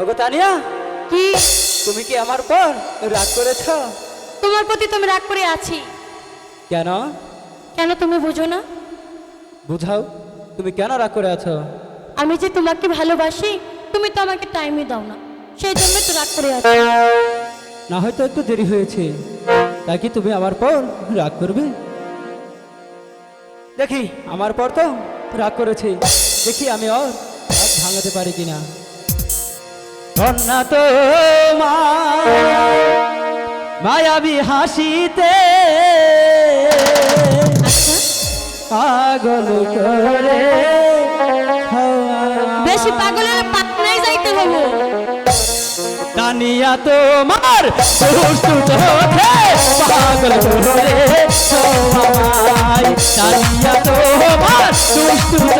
ওগো তানিয়া। কি? তুমি কি আমার পর রাগ করেছ? তোমার প্রতি তুমি রাগ করে আছি। কেন? কেন তুমি বুঝো না? বুঝাও তুমি কেন রাগ করে আছো? আমি যে তোমাকে ভালোবাসি তুমি তো আমাকে টাইমই দাও না। সেই জন্য তো রাগ করে আছি। না হয়তো একটু দেরি হয়েছে। তাই কি তুমি আমার পর রাগ করবে? দেখি আমার পর তো রাগ করেছে। দেখি আমি ওর রাগ ভাঙাতে পারি কিনা। কন্যা তো মায়াবী হাসিতে আচ্ছা। পাগল করে বেশি পাগলের পাটনায় যাইতে হব দানিয়া তোমার দুষ্টু চোখে পাগল করে সবাই দানিয়া তোমার দুষ্টু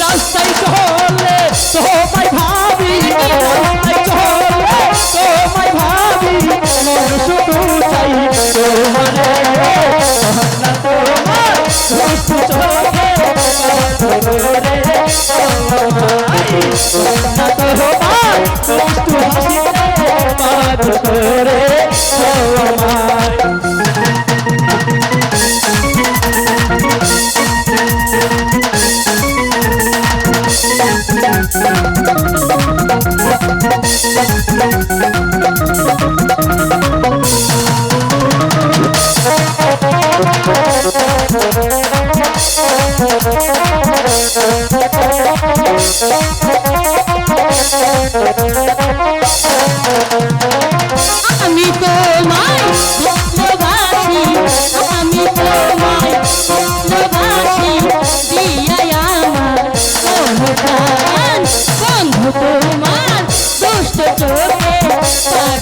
রাস্তায় চলে, তোমায় ভাবি রাস্তায় চলে, তোমায় ভাবি মন শুধু চাই তোমারে তোমার করে সবাই। কন্যা তোমার দুষ্টু হাসিতে পাগল